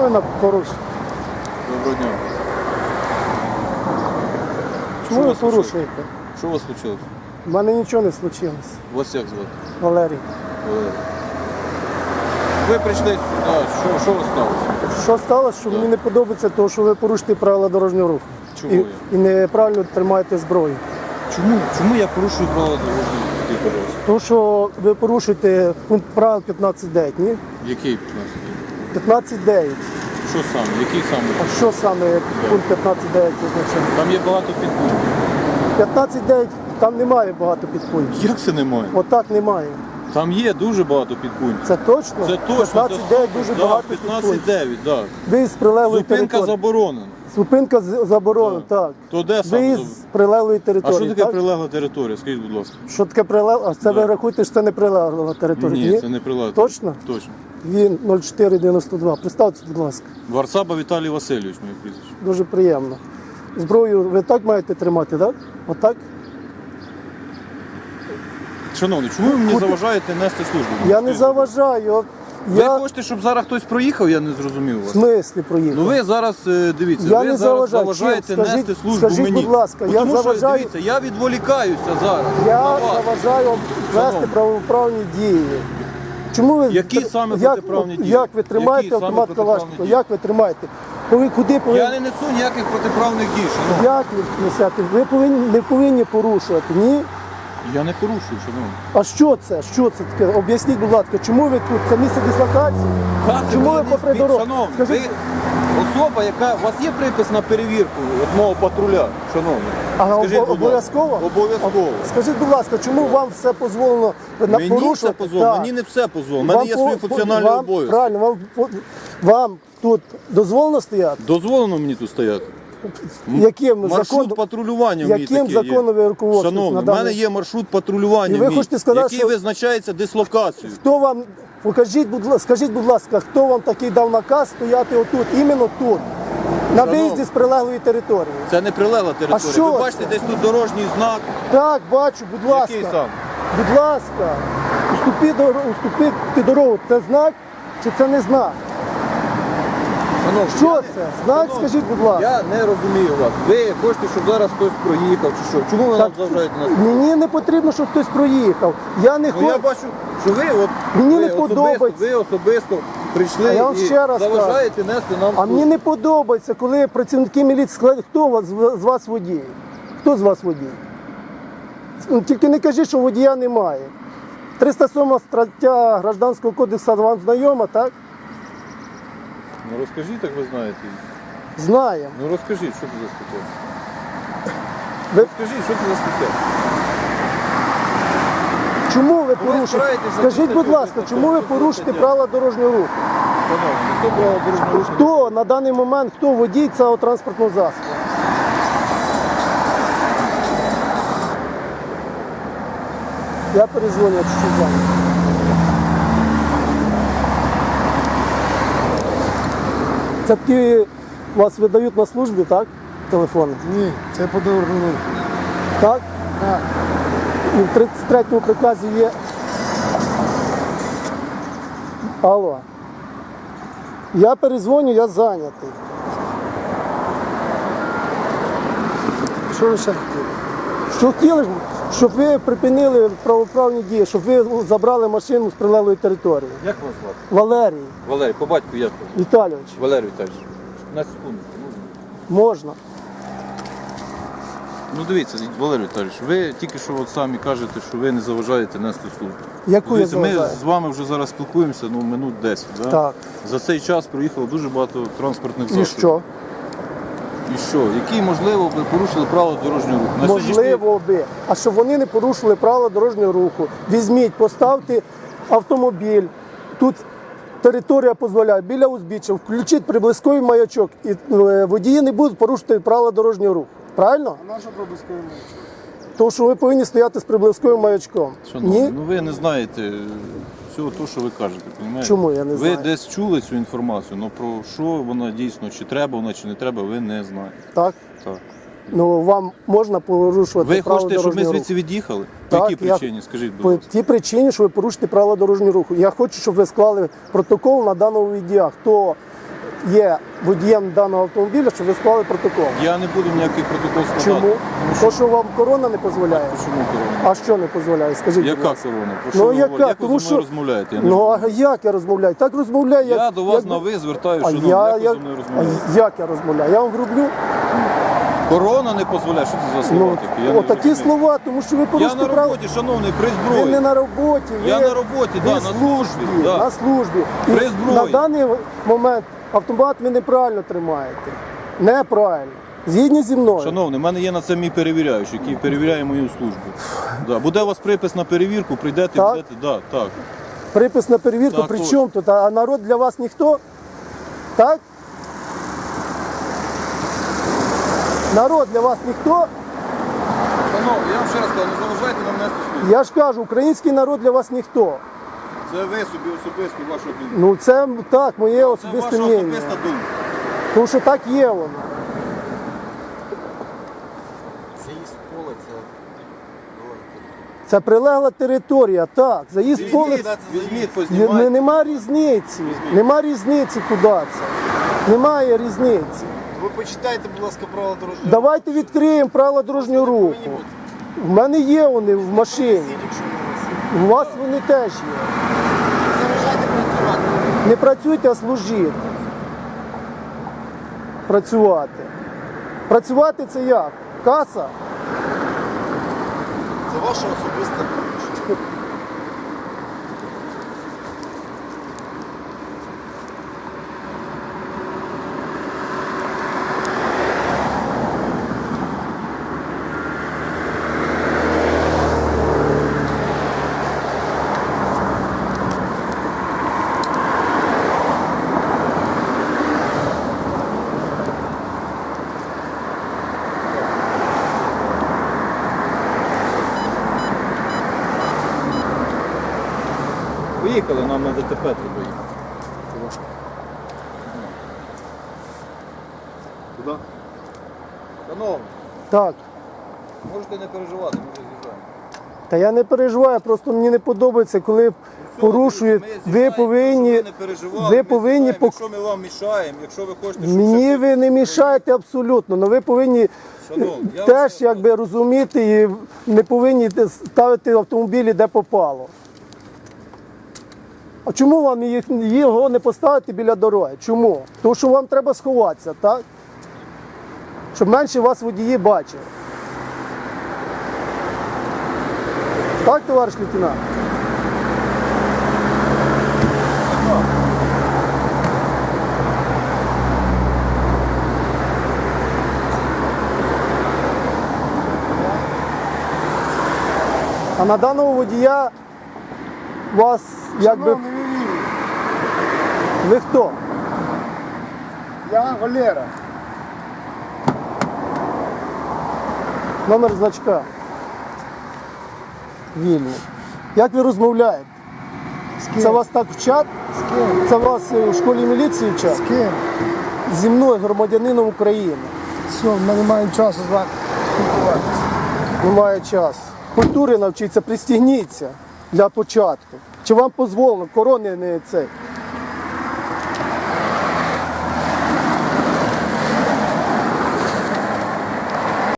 ви на? Доброго дня. Чому ви порушуєте? Що у вас случилось? У мене нічого не случилось, Вас як звати? Валерій. Валерій. Ви прийшли сюди, що, що у вас сталося? Що сталося, що мені не подобається, того, що ви порушите правила дорожнього руху. Чого І, і неправильно тримаєте зброю. Чому? Чому я порушую правила дорожнього руху? Скажіть, пожалуйста. То, що ви порушуєте пункт правил 15.9, ні? Який 15? 15.9. Що саме? Який саме? А що саме пункт 15.9 означає? Там є багато підпунктів. 15.9 там немає багато підпунктів. Як це немає? Отак немає. Там є дуже багато підпунктів. Це точно? Це точно. 15.9 дуже да, багато підпунктів. 15-9, да. Виїзд з прилеглої Зупинка території. заборонена. Зупинка з- заборонена, так. То де саме? Виїзд з прилеглої А території. що таке так? прилегла територія? Скажіть, будь ласка. Що таке прилегла? А це ви Да. рахуєте, що це не прилегла територія? Ні, це не прилегла. Точно? Точно. Він 0492. Представте, будь ласка. Варцаба Віталій Васильович, моє прізвище. Дуже приємно. Зброю ви так маєте тримати, так? Отак? Шановний, чому ви мені заважаєте нести службу? Я не заважаю. Ви Я хочете, щоб зараз хтось проїхав, я не зрозумів в вас. смислі проїхав. Ну ви зараз е, дивіться, Я ви не зараз заважаю. заважаєте Чим? Скажіть- нести службу скажіть, мені. будь ласка, Бо я тому заважаю- що дивіться, я відволікаюся зараз. на Я вас. заважаю вести Шановний. правоправні дії. Чому ви Які саме як, протиправні дії? Як ви тримаєте Які саме автомат протиправні Калашникова? дії? Як ви тримаєте? Ви куди повинні? Я не несу ніяких протиправних дій. шановний. Як ви несете? Ви повинні не повинні порушувати. Ні? Я не порушую, шановний. А що це? Що це таке? Об'ясніть, будь ласка, чому ви тут? Це місце дислокації? Як Чому ви не попри спіть? дорогу? Шановний, Скажіть- ви особа, яка... У вас є припис на перевірку одного патруля, шановний? А Скажіть, будь ласка. обов'язково? Обов'язково. Скажіть, будь ласка, чому вам все дозволено на Мені все порушувати? позволено, Так. мені не все позволено. У мене Вам є по- свої по- функціональні вам, обов'язки. Правильно, вам, по- вам тут дозволено стояти? Дозволено мені тут стояти? Яким маршрут законом? патрулювання в Яким законом ви руководствуєтесь Шановний, в мене є маршрут патрулювання, І ви мій, хочете сказати, який що- визначається дислокацією. Хто вам, покажіть, будь ласка, скажіть, будь ласка, хто вам такий дав наказ стояти отут, іменно тут, на виїзді з прилеглої території? Це не прилегла територія. що Ви це? бачите, десь тут дорожній знак. Так, бачу, будь ласка. Який сам? Будь ласка, уступи, дорогу, уступи дорогу. Це знак чи це не знак? Шановний, Що це? Знак, скажіть, будь ласка. Я не розумію вас. Ви хочете, щоб зараз хтось проїхав чи що? Чому ви нам заважаєте нас? Мені не потрібно, щоб хтось проїхав. Я не Ну я хочу. бачу, що ви от Мені ви не особисто, подобається. Ви особисто прийшли А я вам і ще раз заважаєте нести нам А службу. мені не подобається, коли працівники міліції складуть, хто у вас, з вас водій? Хто з вас водій? Ну, Тільки не кажіть, що водія немає. 307 стаття Гражданського кодексу вам знайома, так? Ну розкажіть, як ви знаєте. Знаємо. Ну розкажіть, що це за стаття. Ви- Розкажіть, що це за стаття. Чому ви порушите? збираєтесь Скажіть, будь ласка, чому ви порушите Що правила дорожнього руху? Шановні, хто брав дорожнього руху? Хто на даний момент, хто водій цього транспортного засобу? Я перезвоню, якщо щось зайнято. Це такі вас видають на службі, так? Телефони? Ні, це по дорожньому. Так? Так. І в 33-му приказі є. Алло. Я перезвоню, я зайнятий. Що ви ще хотіли? Що хотіли, щоб ви припинили правоправні дії, щоб ви забрали машину з прилеглої території. Як вас звати? Валерій Валерій, по батьку як вас? Віталійович, Валерій Віталійович. На секунду. можна. Ну дивіться, Валерій Віталійович, ви тільки що от самі кажете, що ви не заважаєте нести службу. Яку я Дивіться, ми заважаю? з вами вже зараз спілкуємося ну, минут 10. Да? Так. За цей час проїхало дуже багато транспортних І засобів. що? І що? Які, можливо, ви порушили правила дорожнього руху? На Можливо би. А щоб вони не порушили правила дорожнього руху. Візьміть, поставте автомобіль. Тут територія дозволяє біля узбіччя, включіть приблизковий маячок, і е, водії не будуть порушувати правила дорожнього руху. Правильно? А наша пробускуємо? Тому що ви повинні стояти з приблизковим маячком. Шановні, Ні? ну ви не знаєте всього того, що ви кажете. Понімаєте? Чому я не ви знаю? десь чули цю інформацію, але про що вона дійсно, чи треба вона, чи не треба, ви не знаєте. Так? Так. Ну вам можна порушувати Ви право хочете, щоб ми дорожнього звідси від'їхали? По Так, якій я- причині? Скажіть, будь По ласка. тій причині, що ви порушите правила дорожнього руху. Я хочу, щоб ви склали протокол на даному водія. Хто є водієм даного автомобіля, щоб ви склали протокол. Я не буду ніякий протокол складати. Чому? Що То, що вам корона не дозволяє. чому корона? А що не дозволяє? Скажіть. будь Яка ласка. корона? Про що Ну ви яка? говорите? Як ви Тому зі що мною розмовляєте? Я, не ну а як я розмовляю? Так розмовляю. я як, до вас як... на ви звертаюся, А шановні, я, як ви як, зі мною а розмовляєте? як я розмовляю? Я вам роблю Корона не дозволяє, що це за слова ну, такі? Я не отакі розумію. слова, тому що ви Я порушите на право. роботі, шановний, при Ви зброї. не на роботі, ви, Я на роботі, ви да, на службі, службі, да. на службі. І При зброї. на даний момент автомат ви неправильно тримаєте. Неправильно. Згідні зі мною. Шановний, в мене є на це мій перевіряючий, який перевіряє мою службу. Да. Буде у вас припис на перевірку, прийдете, Так? будете. Да, так. Припис на перевірку, Так, при точно. чому тут? А народ для вас ніхто? Так? Народ для вас ніхто? Шановний, я вам ще раз кажу, не заважайте нам нести службу. Я ж кажу, український народ для вас ніхто. Це ви собі особисто ваша думка. Ну це так, моє Це особисте ваша мнення. особиста думка. Тому що так є воно. Заїзд в поле це. Це прилегла територія, так. Заїзд поле. Візьміть, візьміть, Ні- познімайте. Нема різниці. Нема різниці, куди це. Немає різниці. Ви почитайте, будь ласка, правила дорожнього. Давайте відкриємо правила дорожнього руху. В мене є вони в машині. У вас вони теж є. Не працюйте, а служіть. Працювати. Працювати це як? Каса? Це ваша особиста Поїхали, нам на ДТП треба їхати. Куди? Шановний, Так. можете не переживати, ми вже з'їжджаємо. Та я не переживаю, просто мені не подобається, коли порушують. Ми Ви з'їжджаємо, повинні. щоб ви не переживали, ви ми повинні з'їжджаємо. пок- Якщо ми вам мішаємо, якщо ви хочете, щоб Мені ви не мішаєте абсолютно, але ви повинні Шановний, я теж якби розуміти і не повинні ставити автомобілі де попало. А чому вам його не поставити біля дороги? Чому? Тому що вам треба сховатися, так? Щоб менше вас водії бачили. Так, товариш лейтенант? А на даного водія вас якби. Ви хто? Я Валера. Номер значка. Вільний. Як ви розмовляєте? З ким? Це вас так вчать? З ким? Це вас е, в школі міліції З вчать? ким? Зі мною, громадянином України. Все, ми не маємо часу з вами спілкуватися. Немає часу. Культури навчіться, пристігніться для початку. Чи вам дозволено, корони не цей.